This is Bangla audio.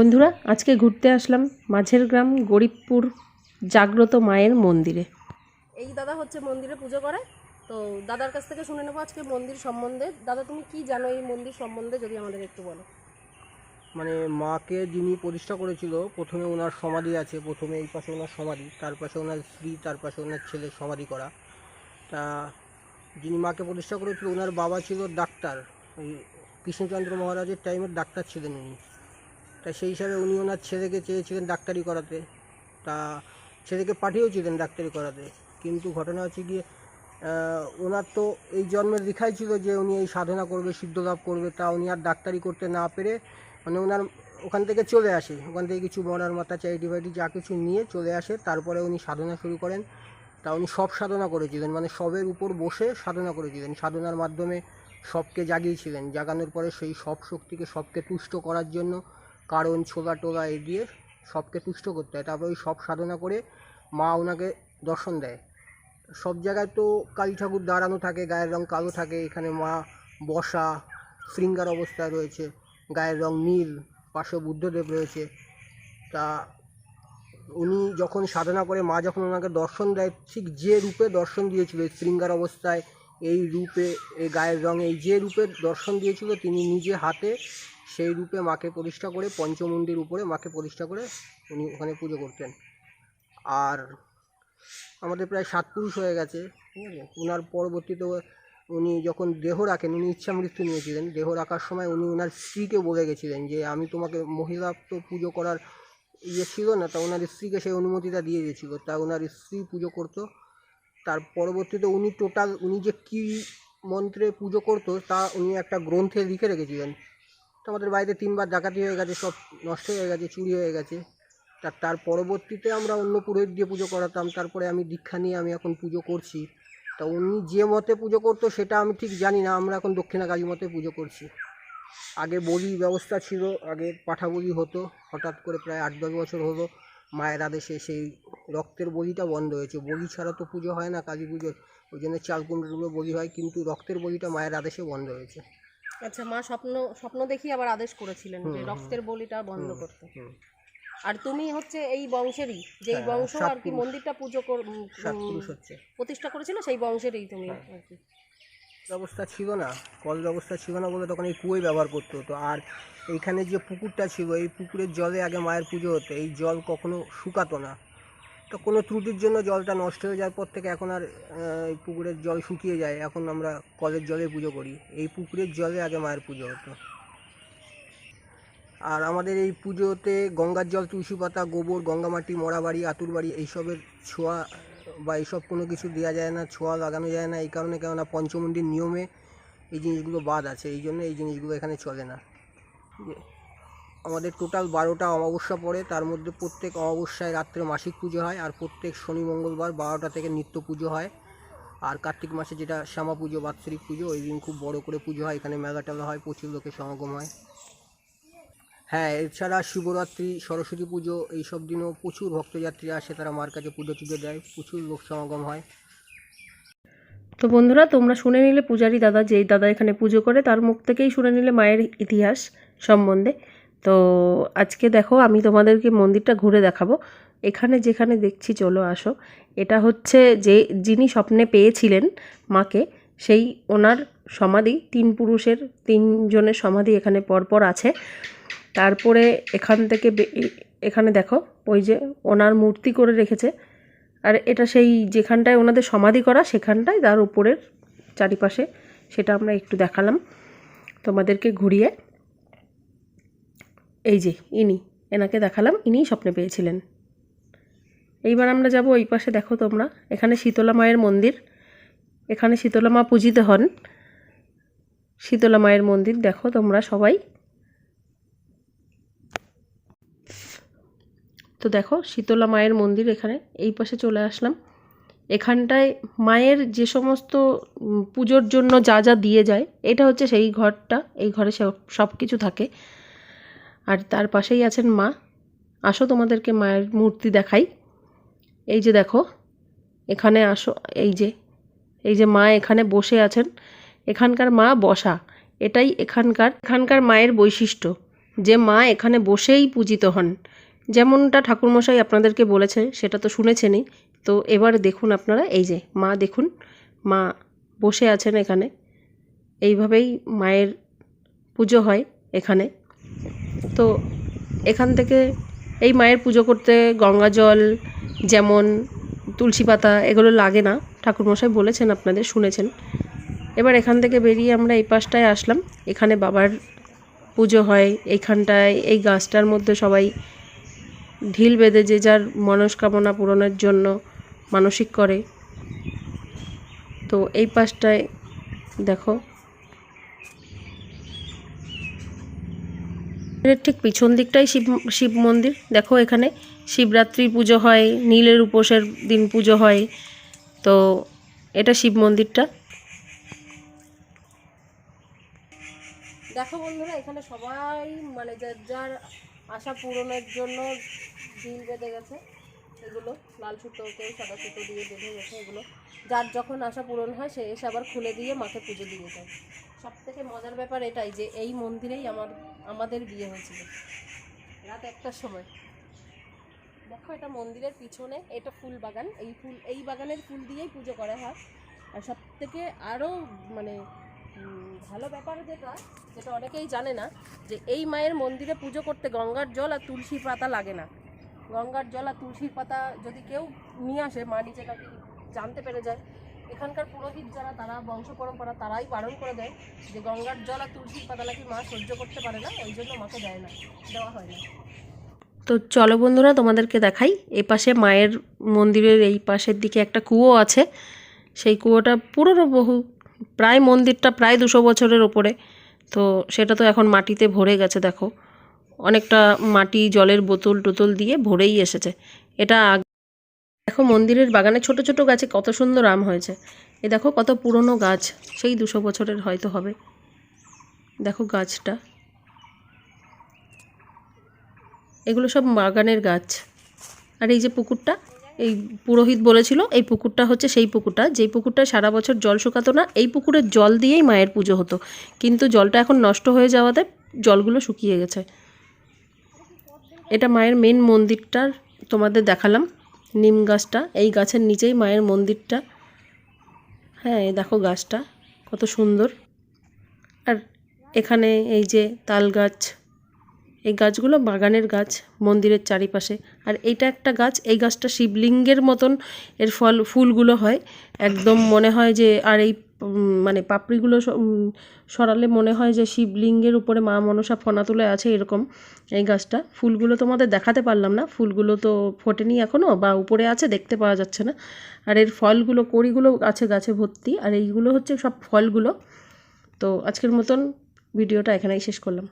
বন্ধুরা আজকে ঘুরতে আসলাম মাঝের গ্রাম গরিবপুর জাগ্রত মায়ের মন্দিরে। এই দাদা হচ্ছে মন্দিরে পুজো করে। তো দাদার কাছ থেকে শুনে নেব আজকে মন্দির সম্বন্ধে। দাদা তুমি কি জানো এই মন্দির সম্বন্ধে যদি আমাদের একটু বলো? মানে মাকে যিনি প্রতিষ্ঠা করেছিল প্রথমে ওনার সমাধি আছে প্রথমে এই পাশে ওনার সমাধি তার পাশে ওনার স্ত্রী তার পাশে ওনার ছেলে সমাধি করা। তা যিনি মাকে প্রতিষ্ঠা করেছিল ওনার বাবা ছিল ডাক্তার ওই কৃষ্ণচন্দ্র মহারাজের টাইমের ডাক্তার ছিলেন উনি। তা সেই হিসাবে উনি ওনার ছেলেকে চেয়েছিলেন ডাক্তারি করাতে। তা ছেলেকে পাঠিয়েওছিলেন ডাক্তারি করাতে। কিন্তু ঘটনা হচ্ছে গিয়ে ওনার তো এই জন্মের লেখাই ছিল যে উনি এই সাধনা করবে সিদ্ধ লাভ করবে, তা উনি আর ডাক্তারি করতে না পেরে মানে ওনার ওখান থেকে চলে আসে। ওখান থেকে কিছু মরার মাথা চ্যারিটি ফাইটি যা কিছু নিয়ে চলে আসে। তারপরে উনি সাধনা শুরু করেন। তা উনি সব সাধনা করেছিলেন। মানে সবের উপর বসে সাধনা করেছিলেন। সাধনার মাধ্যমে সবকে জাগিয়েছিলেন। জাগানোর পরে সেই সব শক্তিকে সবকে তুষ্ট করার জন্য কারণ ছোলা টোলা এ দিয়ে সবকে তুষ্ট করতে হয়। তারপরে ওই সব সাধনা করে মা ওনাকে দর্শন দেয়। সব জায়গায় তো কালী ঠাকুর দাঁড়ানো থাকে, গায়ের রং কালো থাকে, এখানে মা বসা, শৃঙ্গার অবস্থায় রয়েছে, গায়ের রং নীল, পাশে বুদ্ধদেব রয়েছে। তা উনি যখন সাধনা করে, মা যখন ওনাকে দর্শন দেয়, ঠিক যে রূপে দর্শন দিয়েছিল শৃঙ্গার অবস্থায়, এই রূপে, এই গায়ের রঙে এই যে রূপে দর্শন দিয়েছিল, তিনি নিজে হাতে সেই রূপে মাকে প্রতিষ্ঠা করে পঞ্চমন্দির উপরে মাকে প্রতিষ্ঠা করে উনি ওখানে পুজো করতেন। আর আমাদের প্রায় সাত পুরুষ হয়ে গেছে, ঠিক আছে? ওনার পরবর্তীতে উনি যখন দেহ রাখেন, উনি ইচ্ছা মৃত্যু নিয়েছিলেন। দেহ রাখার সময় উনি ওনার স্ত্রীকে বলে গেছিলেন যে, আমি তোমাকে মহিলা তো পুজো করার ইয়ে ছিল না, তা ওনার স্ত্রীকে সেই অনুমতিটা দিয়ে দিয়েছিল। তা ওনার স্ত্রী পুজো করতো। তার পরবর্তীতে উনি টোটাল উনি যে কী মন্ত্রে পুজো করতো, তা উনি একটা গ্রন্থে লিখে রেখেছিলেন। আমাদের বাড়িতে তিনবার ডাকাতি হয়ে গেছে, সব নষ্ট হয়ে গেছে, চুরি হয়ে গেছে। তা তার পরবর্তীতে আমরা অন্য পুরোহিত দিয়ে পুজো করাতাম, তারপরে আমি দীক্ষা নিয়ে আমি এখন পুজো করছি। তা উনি যে মতে পুজো করতো সেটা আমি ঠিক জানি না, আমরা এখন দক্ষিণা কালী মতে পুজো করছি। আগে বলি ব্যবস্থা ছিল, আগে পাঠা বলি হতো, হঠাৎ করে প্রায় আট দশ বছর হলো মায়ের আদেশে সেই রক্তের বলিটা বন্ধ হয়েছে। বলি ছাড়া তো পুজো হয় না, কালী পুজোর ওই জন্য চাল বলি হয়, কিন্তু রক্তের বলিটা মায়ের আদেশে বন্ধ হয়েছে। আচ্ছা মা স্বপ্ন স্বপ্ন দেখি আবার আদেশ করেছিলেন যে রক্তের বলিটা বন্ধ করতে। আর তুমি হচ্ছে এই বংশেরই যেই হ্যাঁ, বংশ আর কি মন্দিরটা পুজো হচ্ছে। প্রতিষ্ঠা করেছিল সেই বংশেরই তুমি হ্যাঁ। আর কি। ব্যবস্থা ছিল না কল ব্যবস্থা ছিল না বলে তখন এই কুয়োই ব্যবহার করতে হতো। আর এইখানে যে পুকুরটা ছিল এই পুকুরের জলে আগে মায়ের পুজো হতো এই জল কখনো শুকাতো না। তো কোনো ত্রুটির জন্য জলটা নষ্ট হয়ে যাওয়ার পর থেকে এখন আর এই পুকুরের জল শুকিয়ে যায়। এখন আমরা কলের জলে পুজো করি। এই পুকুরের জলে আগে মায়ের পুজো হতো। আর আমাদের এই পুজোতে গঙ্গার জল, তুলসী পাতা, গোবর, গঙ্গামাটি, মরাবাড়ি আতুর বাড়ি এইসবের ছোঁয়া বা এইসব কোনো কিছু দেওয়া যায় না, ছোঁয়া লাগানো যায় না। এই কারণে কেননা পঞ্চমন্ডির নিয়মে এই জিনিসগুলো বাদ আছে। এই জন্য এই জিনিসগুলো এখানে চলে না। আমাদের টোটাল বারোটা অমাবস্যা পড়ে, তার মধ্যে প্রত্যেক অমাবস্যায় রাত্রে মাসিক পুজো হয় আর প্রত্যেক শনি, মঙ্গলবার বারোটা থেকে নিত্য পুজো হয়। আর কার্তিক মাসে যেটা শ্যামা পুজো, বাৎসরিক পুজো, ওই দিন খুব বড় করে পুজো হয়, এখানে মেলা টেলা হয়, প্রচুর লোকের সমাগম হয়। হ্যাঁ এছাড়া শিবরাত্রি, সরস্বতী পুজো, এইসব দিনও প্রচুর ভক্তযাত্রী আসে, তারা মার কাছে পুজো টুজো দেয়, প্রচুর লোক সমাগম হয়। তো বন্ধুরা, তোমরা শুনে নিলে পূজারি দাদা, যেই দাদা এখানে পুজো করে, তার মুখ থেকেই শুনে নিলে মায়ের ইতিহাস সম্বন্ধে। তো আজকে দেখো আমি তোমাদেরকে মন্দিরটা ঘুরে দেখাবো। এখানে যেখানে দেখছি, চলো আসো। এটা হচ্ছে যে, যিনি স্বপ্নে পেয়েছিলেন মাকে, সেই ওনার সমাধি, তিন পুরুষের তিনজনের সমাধি এখানে পরপর আছে। তারপরে এখান থেকে এখানে দেখো, ওই যে ওনার মূর্তি করে রেখেছে। আর এটা সেই যেখানটায় ওনাদের সমাধি করা, সেখানটায় তার উপরের চারিপাশে, সেটা আমরা একটু দেখালাম তোমাদেরকে ঘুরিয়ে। এই যে, ইনি, এনাকে দেখালাম, ইনিই স্বপ্নে পেয়েছিলেন। এইবার আমরা যাব ওই পাশে, দেখো তোমরা, এখানে শীতলা মায়ের মন্দির। এখানে শীতলা মা পূজিত হন। শীতলা মায়ের মন্দির, দেখো তোমরা সবাই। তো দেখো, শীতলা মায়ের মন্দির এখানে, এই পাশে চলে আসলাম। এখানটায় মায়ের যে সমস্ত পুজোর জন্য যা যা দিয়ে যায়, এটা হচ্ছে সেই ঘরটা, এই ঘরে সব সব কিছু থাকে। আর তার পাশেই আছেন মা। আসো তোমাদেরকে মায়ের মূর্তি দেখাই। এই যে দেখো, এখানে আসো, এই যে এই যে মা এখানে বসে আছেন। এখানকার মা বসা, এটাই এখানকার এখানকার মায়ের বৈশিষ্ট্য, যে মা এখানে বসেই পূজিত হন। যেমনটা ঠাকুরমশাই আপনাদেরকে বলেছে, সেটা তো শুনেছেনই। তো এবার দেখুন আপনারা, এই যে, মা দেখুন, মা বসে আছেন এখানে। এইভাবেই মায়ের পুজো হয় এখানে। তো এখান থেকে এই মায়ের পুজো করতে গঙ্গা জল, যেমন তুলসী পাতা, এগুলো লাগে না। ঠাকুরমশাই বলেছেন আপনাদের, শুনেছেন। এবার এখান থেকে বেরিয়ে আমরা এই পাশটায় আসলাম। এখানে বাবার পুজো হয়। এইখানটায় এই গাছটার মধ্যে সবাই ঢিল বেঁধে যে যার মনস্কামনা পূরণের জন্য মানসিক করে। তো এই পাশটায় দেখো এর ঠিক পিছন দিকটাই শিব শিব মন্দির। দেখো এখানে শিবরাত্রি পুজো হয়, নীলের উপোসের দিন পুজো হয়। তো এটা শিব মন্দিরটা। দেখো বন্ধুরা, এখানে সবাই মানে যার যার আশা পূরণের জন্য ঢিল বেঁধে গেছে, এগুলো লাল সুতো কেউ সাদা সুতো দিয়ে বেঁধে গেছে এগুলো। যার যখন আশা পূরণ হয়, সে এসে আবার খুলে দিয়ে মাকে পুজো দিয়ে যায়। সব থেকে মজার ব্যাপার এটাই যে এই মন্দিরেই আমার, আমাদের বিয়ে হয়েছিল। রাত একটার সময়। দেখো এটা মন্দিরের পিছনে, এটা ফুল বাগান। এই ফুল, এই বাগানের ফুল দিয়েই পুজো করা হয়। আর সব থেকে আরও মানে ভালো ব্যাপার যেটা যেটা অনেকেই জানে না, যে এই মায়ের মন্দিরে পুজো করতে গঙ্গার জল আর তুলসী পাতা লাগে না। গঙ্গার জল আর তুলসীর পাতা যদি কেউ নিয়ে আসে, মা নিজে নাকি জানতে পেরে যায়। এখানকার পুরোহিত যারা, তারা বংশ পরম্পরা তারাই বারণ করে দেয়। যে গঙ্গার জল আর তুলসীর পাতা নাকি মা সহ্য করতে পারে না, ওই জন্য মাকে দেয় না, দেওয়া হয় না। তো চলো বন্ধুরা, তোমাদেরকে দেখাই। এই পাশে মায়ের মন্দিরের এই পাশের দিকে একটা কুয়ো আছে। সেই কুয়োটা পুরনো বহু, প্রায় মন্দিরটা প্রায় দুশো বছরের ওপরে। তো সেটা তো এখন মাটিতে ভরে গেছে, দেখো। অনেকটা মাটি জলের বোতল টোতল দিয়ে ভরেই এসেছে। এটা দেখো মন্দিরের বাগানে ছোট ছোট গাছে কত সুন্দর আম হয়েছে। এ দেখো কত পুরনো গাছ, সেই দুশো বছরের হয়তো হবে। দেখো গাছটা। এগুলো সব বাগানের গাছ। আর এই যে পুকুরটা, এই পুরোহিত বলেছিল, এই পুকুরটা হচ্ছে সেই পুকুরটা। যেই পুকুরটা সারা বছর জল শুকাতো না, এই পুকুরের জল দিয়েই মায়ের পুজো হতো। কিন্তু জলটা এখন নষ্ট হয়ে যাওয়াতে জলগুলো শুকিয়ে গেছে। এটা মায়ের মেন মন্দিরটার তোমাদের দেখালাম। নিম গাছটা, এই গাছের নিচেই মায়ের মন্দিরটা। হ্যাঁ দেখো গাছটা, কত সুন্দর। আর এখানে এই যে তাল গাছ, এই গাছগুলো বাগানের গাছ, মন্দিরের চারিপাশে। আর এইটা একটা গাছ, এই গাছটা শিবলিঙ্গের মতন এর ফল, ফুলগুলো হয়। একদম মনে হয় যে আর এই মানে পাপড়িগুলো সরালে মনে হয় যে শিবলিঙ্গের উপরে মা মনসা ফনা তুলে আছে এরকম এই গাছটা। ফুলগুলো তোমাদের দেখাতে পারলাম না। ফুলগুলো তো ফোটেনি এখনও বা উপরে আছে, দেখতে পাওয়া যাচ্ছে না। আর এর ফলগুলো, কড়িগুলো আছে গাছে ভর্তি। আর এইগুলো হচ্ছে সব ফলগুলো। তো আজকের মতন ভিডিওটা এখানেই শেষ করলাম.